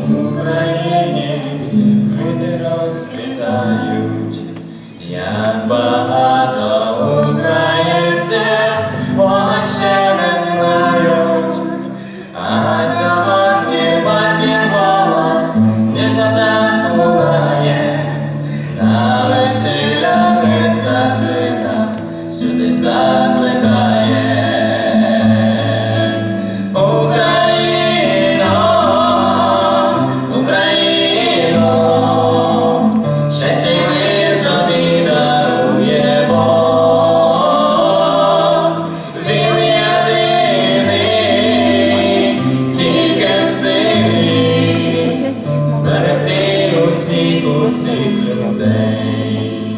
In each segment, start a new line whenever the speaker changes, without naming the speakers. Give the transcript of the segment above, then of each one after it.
Україні квіти розквітають, як багато українців зберегти усіх людей.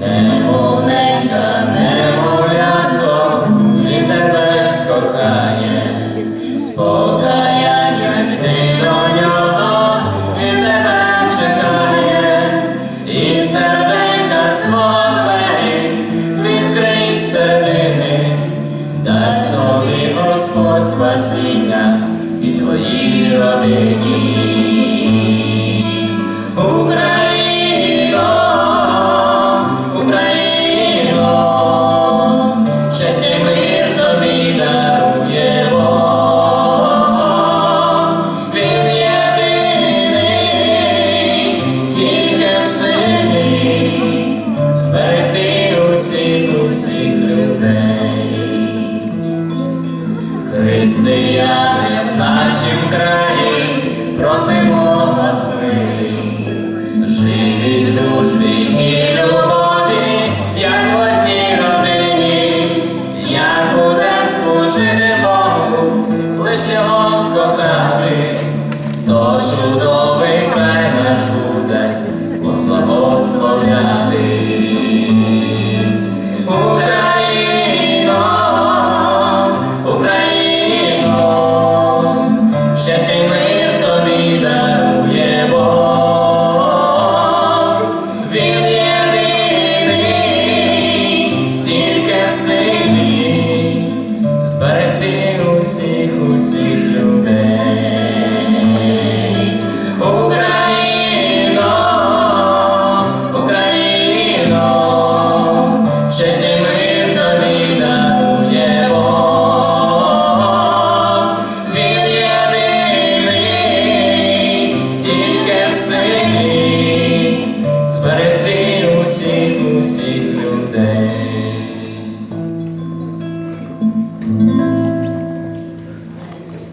Немовненька, немовлятко, він тебе кохає, з покаянням йди до нього, він тебе чекає, і серденька свого двері відкрий середини, дасть тобі Господь спасіння і твоїй родині. Християни в нашім краї просимо вас милі, жити в дружбі і любові, як в одній родині, як будем служити Богу, лише землі, зберегти усіх, усіх людей.